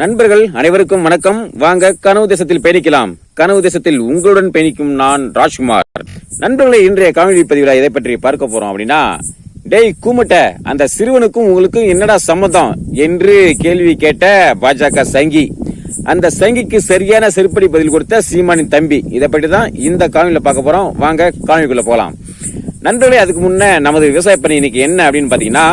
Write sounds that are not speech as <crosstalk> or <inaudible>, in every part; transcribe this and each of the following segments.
நண்பர்கள் அனைவருக்கும் வணக்கம். வாங்க கனவு தேசத்தில் பயணிக்கலாம் கனவு தேசத்தில் உங்களுடன் பயணிக்கும் நான் ராஜ்குமார். நண்பர்களே இன்றைய காமெடி பதிவில் எதை பற்றி பார்க்க போறோம் அப்படின்னா டேய் கூமட்ட அந்த சிறுவனுக்கும் உங்களுக்கும் என்னடா சம்மதம் என்று கேள்வி கேட்ட பாஜக சங்கி. அந்த சங்கிக்கு சரியான செருப்படி பதில் கொடுத்த சீமானின் தம்பி. இதை பற்றி தான் இந்த காணொலியில் பார்க்க போறோம். வாங்க காணொலிக்குள்ள போகலாம் நண்பர்களே அதுக்கு முன்ன நமது விவசாய பணி இன்னைக்கு என்ன அப்படின்னு பாத்தீங்கன்னா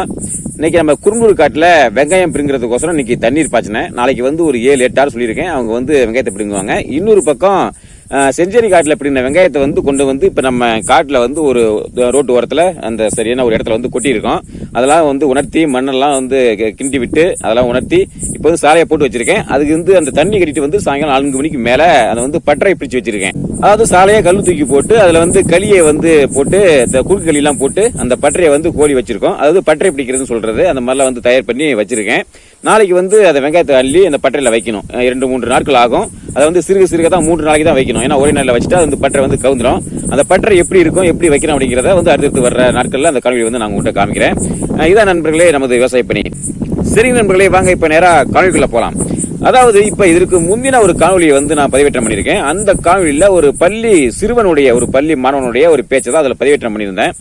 இன்னைக்கு நம்ம குறும்பூர் காட்டில் வெங்காயம் பிடுங்கிறதுக்கோசரம் இன்னைக்கு தண்ணீர் பாய்ச்சினேன். நாளைக்கு வந்து ஒரு ஏழு எட்டு ஆறு சொல்லியிருக்கேன். அவங்க வந்து வெங்காயத்தை பிடுங்குவாங்க. இன்னொரு பக்கம் செஞ்சேரி காட்டில் பிடின வெங்காயத்தை வந்து கொண்டு வந்து இப்போ நம்ம காட்டில் வந்து ஒரு ரோட்டு ஓரத்தில் அந்த சரியான ஒரு இடத்துல வந்து கொட்டியிருக்கோம். அதெல்லாம் வந்து உணர்த்தி மண்ணெல்லாம் வந்து கிண்டி விட்டு அதெல்லாம் உணர்த்தி இப்போ வந்து சாலையை போட்டு வச்சிருக்கேன். அதுக்கு வந்து அந்த தண்ணி கட்டிட்டு வந்து சாயங்காலம் நான்கு மணிக்கு மேலே அதை வந்து பட்டறை பிடிச்சு வச்சிருக்கேன். அதாவது சாலையை கல் தூக்கி போட்டு அதில் வந்து களியை வந்து போட்டு இந்த குறுக்கு களியெல்லாம் போட்டு அந்த பட்டறையை வந்து கோழி வச்சிருக்கோம். அதாவது பட்டறை பிடிக்கிறதுன்னு சொல்கிறது அந்த மாதிரிலாம் வந்து தயார் பண்ணி வச்சிருக்கேன். நாளைக்கு வந்து அந்த வெங்காயத்தை அள்ளி அந்த பட்டறையில் வைக்கணும். இரண்டு மூன்று நாட்கள் ஆகும். அதை வந்து சிறுக சிறுக தான் மூன்று நாளைக்கு தான் வைக்கணும். ஏன்னா ஒரே நாளில் வச்சுட்டா அந்த பட்டரை வந்து கவுந்துடும் அந்த பட்டரை எப்படி இருக்கும் எப்படி வைக்கணும் அப்படிங்கிறத வந்து அடுத்தடுத்து வர நாட்களில் அந்த காணொலி வந்து நான் உங்கள்கிட்ட காமிக்கிறேன். இதான் நண்பர்களே நமது விவசாய பணி. சரி நண்பர்களே வாங்க இப்போ நேராக காணொலிக்குள்ள போகலாம் அதாவது இப்போ இதற்கு முந்தின ஒரு காணொலியை வந்து நான் பதிவேற்றம் பண்ணியிருக்கேன். அந்த காணொலியில் ஒரு பள்ளி சிறுவனுடைய ஒரு பள்ளி மாணவனுடைய ஒரு பேச்சை தான் அதில் பதிவேற்றம் பண்ணியிருந்தேன்.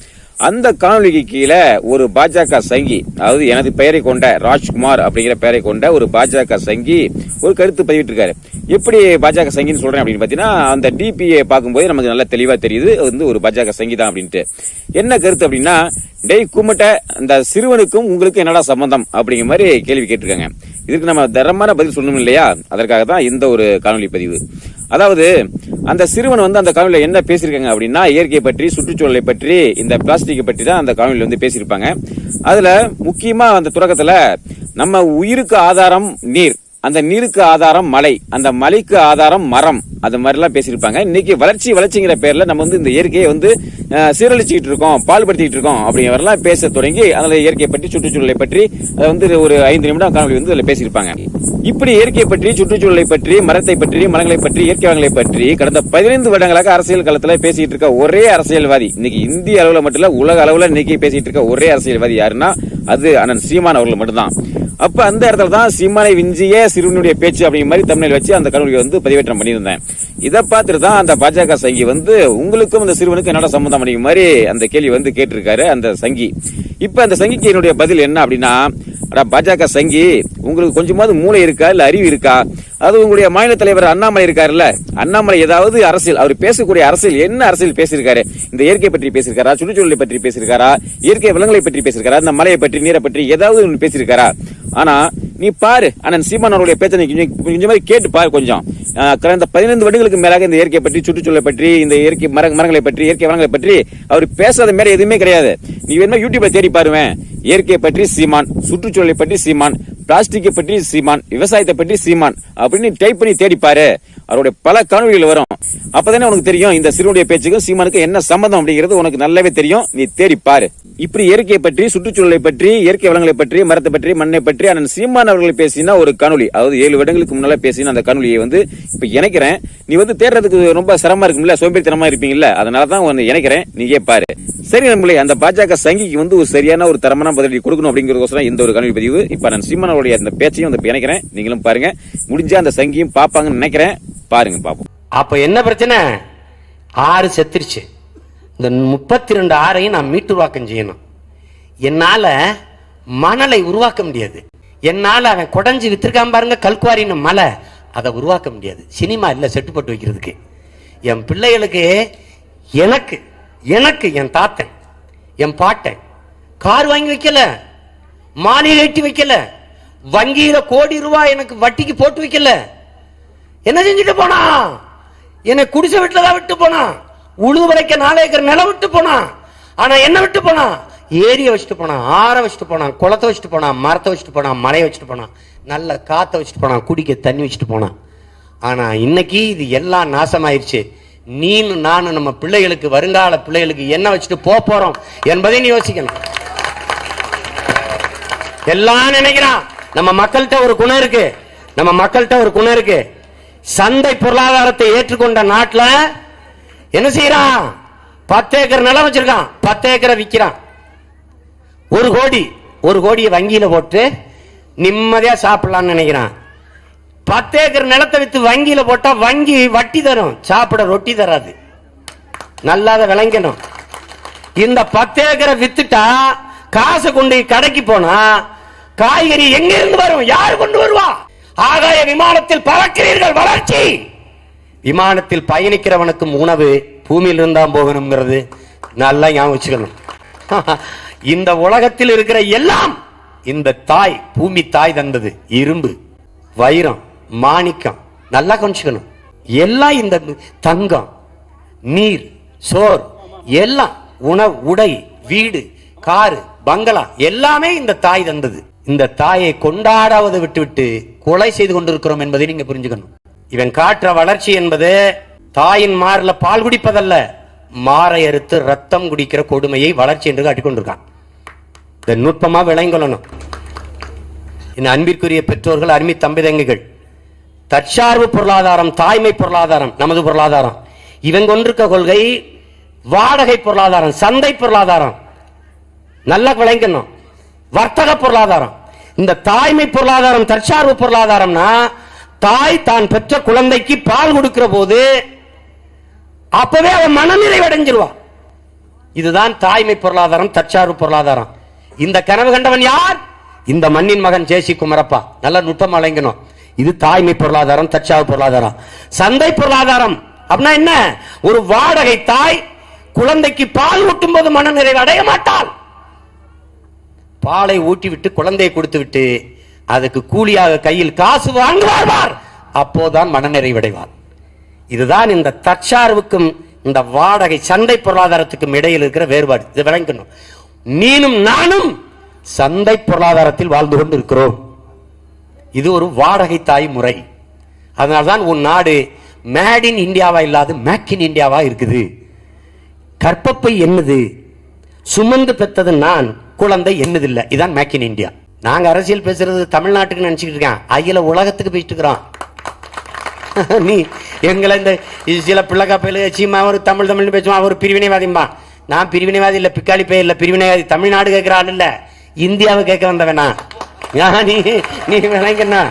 அந்த காணொலிக்கு கீழே ஒரு பாஜக சங்கி அதாவது எனது பெயரை கொண்ட ராஜ்குமார் அப்படிங்கிற பெயரை கொண்ட ஒரு பாஜக சங்கி ஒரு கருத்து பதிவிட்டிருக்காரு. எப்படி பாஜக சங்கின்னு சொல்கிறேன் அப்படின்னு பார்த்தீங்கன்னா அந்த டிபிஏ பார்க்கும்போது நமக்கு நல்லா தெளிவாக தெரியுது. அது வந்து ஒரு பாஜக சங்கி தான் அப்படின்ட்டு. என்ன கருத்து அப்படின்னா டெய் கும்மிட்ட அந்த சிறுவனுக்கும் உங்களுக்கு என்னடா சம்பந்தம் அப்படிங்கிற மாதிரி கேள்வி கேட்டிருக்காங்க. இதுக்கு நம்ம தரமான பதில் சொல்லணும் இல்லையா? அதற்காக தான் இந்த ஒரு காணொலி பதிவு. அதாவது அந்த சிறுவன் வந்து அந்த காணொலியில் என்ன பேசியிருக்காங்க அப்படின்னா இயற்கையை பற்றி சுற்றுச்சூழலை பற்றி இந்த பிளாஸ்டிக்கை பற்றி தான் அந்த காணொலியில் வந்து பேசியிருப்பாங்க. அதில் முக்கியமாக அந்த தொடக்கத்துல நம்ம உயிருக்கு ஆதாரம் நீர். அந்த நீருக்கு ஆதாரம் மலை. அந்த மலைக்கு ஆதாரம் மரம். அது மாதிரிலாம் பேசியிருப்பாங்க. இன்னைக்கு வளர்ச்சி வளர்ச்சிங்கிற பேரில் நம்ம வந்து இந்த இயற்கையை வந்து சீரழிச்சிக்கிட்டு இருக்கோம் பால்படுத்திட்டு இருக்கோம் அப்படிங்கிறலாம் பேச தொடங்கி அதில் இயற்கையை பற்றி சுற்றுச்சூழலை பற்றி அதை வந்து ஒரு ஐந்து நிமிடம் காணொலி வந்து அதில் பேசியிருப்பாங்க. இப்படி இயற்கையை பற்றி சுற்றுச்சூழலை பற்றி மரத்தை பற்றி மரங்களை பற்றி இயற்கை வளங்களை பற்றி கடந்த பதினைந்து வருடங்களாக அரசியல் காலத்தில் பேசிட்டு இருக்க ஒரே அரசியல்வாதி இன்னைக்கு இந்திய அளவில் மட்டும் இல்லை உலக அளவில் இன்னைக்கு பேசிட்டு இருக்க ஒரே அரசியல்வாதி யாருன்னா அது அண்ணன் சீமான் அவர்கள் மட்டும்தான். அப்ப அந்த இடத்துல தான் சிம்மனை விஞ்சிய சிறுவனுடைய பேச்சு அப்படிங்கிற மாதிரி தமிழில் வச்சு அந்த கல்லூரியை வந்து பதிவேற்றம் பண்ணியிருந்தேன். இதை பார்த்துட்டு தான் அந்த பாஜக சங்கி வந்து உங்களுக்கும் அந்த சிறுவனுக்கும் என்னடா சம்பந்தம்? அப்படிங்கிற மாதிரி அந்த கேள்வி வந்து கேட்டிருக்காரு அந்த சங்கி. இப்ப அந்த சங்கிக்கு என்னுடைய பதில் என்ன அப்படின்னா அடா பாஜக சங்கி உங்களுக்கு கொஞ்சமாவது மூளை இருக்கா இல்ல அறிவு இருக்கா? அது உங்களுடைய மாநில தலைவர் அண்ணாமலை இருக்காருல்ல அண்ணாமலை ஏதாவது அரசியல் அவர் பேசக்கூடிய அரசியல் என்ன அரசியல் பேசியிருக்காரு? இந்த இயற்கை பற்றி பேசியிருக்காரா? சுற்றுச்சூழலை பற்றி பேசியிருக்காரா? இயற்கை விலங்குகளை பற்றி பேசியிருக்காரா? இந்த மலையை பற்றி நீரை பற்றி ஏதாவது ஒன்று பேசியிருக்காரா? ஆனா நீ பாரு. அண்ணன் சீமான் அவருடைய பேச்சை நீ கொஞ்சம் கொஞ்சம் மாதிரி கேட்டு பாரு கொஞ்சம். கடந்த பதினைந்து வருடங்களுக்கு மேலாக இந்த இயற்கை பற்றி சுற்றுச்சூழலை பற்றி இந்த இயற்கை மர மரங்களை பற்றி இயற்கை வளங்களை பற்றி அவர் பேசாத மாதிரி எதுவுமே கிடையாது. நீ வேணுமா யூடியூப்ல தேடி பாருவேன். இயற்கையை பற்றி சீமான் சுற்றுச்சூழலை பற்றி சீமான் பிளாஸ்டிக்கை பற்றி சீமான் விவசாயத்தை பற்றி சீமான் அப்படின்னு டைப் பண்ணி தேடிப்பாரு அவருடைய பல காணொலிகள் வரும். அப்பதானே உனக்கு தெரியும் இந்த சிறுவனுடைய பேச்சுக்கும் சீமானுக்கும் என்ன சம்பந்தம் அப்படிங்கிறது உனக்கு நல்லாவே தெரியும். நீ தேடி பாரு. இப்படி இயற்கையை பற்றி சுற்றுச்சூழலை பற்றி இயற்கை வளங்களை பற்றி மரத்தை பற்றி மண்ணை பற்றி அண்ணன் சீமான் அவர்களை பேசினா ஒரு காணொலி அதாவது ஏழு வருடங்களுக்கு முன்னால பேசின அந்த காணொலியை வந்து இப்ப இணைக்கிறேன். நீ வந்து தேடுறதுக்கு ரொம்ப சிரமமா இருக்கும்ல சோம்பேறித்தனமா இருப்பீங்கல்ல அதனால தான் உன்னை இணைக்கிறேன். நீயே பாரு. சரி நம்மளே அந்த பாஜக சங்கிக்கு வந்து ஒரு சரியான ஒரு தரமான பதிலடி கொடுக்கணும் அப்படிங்கிறதுக்கோசரம் இந்த ஒரு காணொலி பதிவு. இப்ப நான் சீமான் அவருடைய அந்த பேச்சையும் வந்து இணைக்கிறேன். நீங்களும் பாருங்க. முடிஞ்சா அந்த சங்கியும் பாப்பாங்கன்னு நினைக்கிறேன். பாருங்க பாப்போம் அப்ப என்ன பிரச்சனை? ஆறு செத்துருச்சு. இந்த முப்பத்தி ரெண்டு ஆறையும் நான் மீட்டுருவாக்கம் செய்யணும். என்னால மணலை உருவாக்க முடியாது. என்னால அவன் குடஞ்சி வித்திருக்கான் பாருங்க கல்குவாரின்னு மலை. அதை உருவாக்க முடியாது. சினிமா இல்லை செட்டு போட்டு வைக்கிறதுக்கு. என் பிள்ளைகளுக்கு எனக்கு எனக்கு என் தாத்தன் என் பாட்டன் கார் வாங்கி வைக்கல மாலையை கட்டி வைக்கல வங்கியில கோடி ரூபாய் எனக்கு வட்டிக்கு போட்டு வைக்கல. என்ன செஞ்சுட்டு போனா? என்னை குடிசை வீட்டில் தான் விட்டு போனா. உழுது வரைக்க நாலு ஏக்கர் நிலம் விட்டு போனா. ஆனா என்ன விட்டு போனா? ஏரிய வச்சுட்டு போனான் ஆற வச்சுட்டு போனான் குளத்தை வச்சுட்டு போனான் மரத்தை வச்சுட்டு போனான் மலையை வச்சுட்டு போனான் நல்ல காத்த வச்சுட்டு போனான் குடிக்க தண்ணி வச்சுட்டு போனான் ஆனா இன்னைக்கு இது எல்லாம் நாசமாயிருச்சு. நீனும் நானும் நம்ம பிள்ளைகளுக்கு வருங்கால பிள்ளைகளுக்கு என்ன வச்சுட்டு போக போறோம் என்பதை நீ யோசிக்கணும். எல்லாம் நினைக்கிறான். நம்ம மக்கள்கிட்ட ஒரு குணம் இருக்கு. நம்ம மக்கள்கிட்ட ஒரு குணம் இருக்கு. சந்தை பொருளாதாரத்தை ஏற்றுக்கொண்ட நாட்டில் என்ன செய்யறான்? பத்து ஏக்கர் நிலம் வச்சிருக்கான். பத்து ஏக்கரை விற்கிறான் ஒரு கோடி ஒரு கோடியை வங்கியில் போட்டு நிம்மதியாக சாப்பிடலான்னு நினைக்கிறான். பத்து ஏக்கர் நிலத்தை விற்று வங்கியில் போட்டால் வங்கி வட்டி தரும். சாப்பிட ரொட்டி தராது. நல்லாத விளங்கணும். இந்த பத்து ஏக்கரை வித்துட்டா காசை கொண்டு கடைக்கு போனா காய்கறி எங்க இருந்து வரும்? யார் கொண்டு வருவா? ஆகாய விமானத்தில் பறக்கிறீர்கள் வளர்ச்சி! விமானத்தில் பயணிக்கிறவனுக்கும் உணவு பூமியில் இருந்தான் போகணுங்கிறது நல்லா ஞாபகம் வச்சுக்கணும். <laughs> இந்த உலகத்தில் இருக்கிற எல்லாம் இந்த தாய் பூமி தாய் தந்தது. இரும்பு வைரம் மாணிக்கம். நல்லா கொஞ்சிக்கணும் எல்லாம் இந்த தங்கம் நீர் சோர் எல்லாம் உணவு உடை வீடு காரு பங்களா எல்லாமே இந்த தாய் தந்தது. இந்த தாயை கொண்டாடாவதை விட்டுவிட்டு கொலை செய்து கொண்டிருக்கிறோம் என்பதை நீங்க புரிஞ்சுக்கணும். இவன் காற்ற வளர்ச்சி என்பது தாயின் மாறில் பால் குடிப்பதல்ல. மாறை அறுத்து ரத்தம் குடிக்கிற கொடுமையை வளர்ச்சி என்று காட்டிக்கொண்டிருக்கான். இந்த நுட்பமா விளங்கொள்ளணும். இந்த அன்பிற்குரிய பெற்றோர்கள் அருமை தம்பிதங்கைகள் தற்சார்பு பொருளாதாரம் தாய்மை பொருளாதாரம் நமது பொருளாதாரம். இவன் கொண்டிருக்க கொள்கை வாடகை பொருளாதாரம் சந்தை பொருளாதாரம். நல்லா விளங்கணும். வர்த்தக பொருளாதாரம். இந்த தாய்மை பொருளாதாரம் தற்சார்பு பொருளாதாரம்னா தாய் தான் பெற்ற குழந்தைக்கு பால் கொடுக்கிற போது அப்பவே அவன் மனநிறைவு அடைஞ்சிருவான். இதுதான் தாய்மை பொருளாதாரம் தற்சார்பு பொருளாதாரம். இந்த கனவு கண்டவன் யார்? இந்த மண்ணின் மகன் ஜேசி குமரப்பா நல்ல நுட்பம் அலைங்கணும். இது தாய்மை பொருளாதாரம் தற்சார்பு பொருளாதாரம். சந்தை பொருளாதாரம் அப்படின்னா என்ன? ஒரு வாடகை தாய் குழந்தைக்கு பால் ஊட்டும் போது மனநிறைவு அடைய மாட்டாள். பாலை ஊட்டிவிட்டு குழந்தையை கொடுத்து விட்டு அதுக்கு கூலியாக கையில் காசு வாங்குவார் அப்போதான் மனநிறைவடைவார் இதுதான் இந்த தற்சார்புக்கும் இந்த வாடகை சந்தை பொருளாதாரத்துக்கும் இடையில் இருக்கிற வேறுபாடு. இதை விளங்கணும். நீனும் நானும் சந்தை பொருளாதாரத்தில் வாழ்ந்து கொண்டு இருக்கிறோம் இது ஒரு வாடகை தாய் முறை. அதனால்தான் உன் நாடு மேட் இன் இந்தியாவா இல்லாது மேக் இன் இந்தியாவா இருக்குது. கற்பப்பை என்னது? சுமந்து பெற்றது நான். குழந்தை என்னதில்லை. இதான் மேக் இன் இந்தியா நாங்க அரசியல் பேசுறது தமிழ்நாட்டுக்கு நினைச்சுக்கிட்டு இருக்கேன். அகில உலகத்துக்கு போயிட்டு இருக்கிறோம். <laughs> நீ எங்களை இந்த சில பிள்ளைக்கா பிள்ளைக்காப்பையில சீமா ஒரு தமிழ் தமிழ் பேசுவான். அவர் பிரிவினைவாதிம்பா நான் பிரிவினைவாதி இல்லை பிக்காளி பே இல்லை பிரிவினைவாதி. தமிழ்நாடு கேட்கிற ஆள் இல்லை. இந்தியாவை கேட்க வந்தவனா நீ நீ விளங்கண்ணா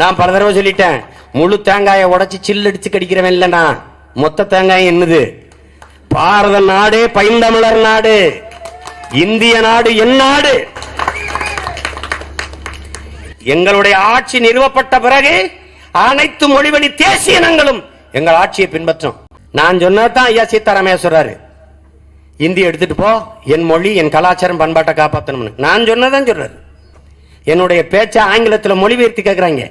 நான் பல தடவை சொல்லிட்டேன். முழு தேங்காயை உடச்சி சில்லு அடிச்சு கடிக்கிறவன் இல்லைண்ணா மொத்த தேங்காய் என்னது? பாரத நாடு பைந்தமிழர் நாடு. இந்திய நாடு என் நாடு. எங்களுடைய ஆட்சி நிறுவப்பட்ட பிறகு அனைத்து மொழிவழி தேசிய இனங்களும் எங்கள் ஆட்சியை பின்பற்றும். நான் சொன்னதான் ஐயா சீதாராமையா சொல்றாரு. இந்தி எடுத்துட்டு போ என் மொழி என் கலாச்சாரம் பண்பாட்டை காப்பாற்றணும்னு நான் சொன்னதான் சொல்றாரு. என்னுடைய பேச்சை ஆங்கிலத்தில் மொழிபெயர்த்து கேட்கறாங்க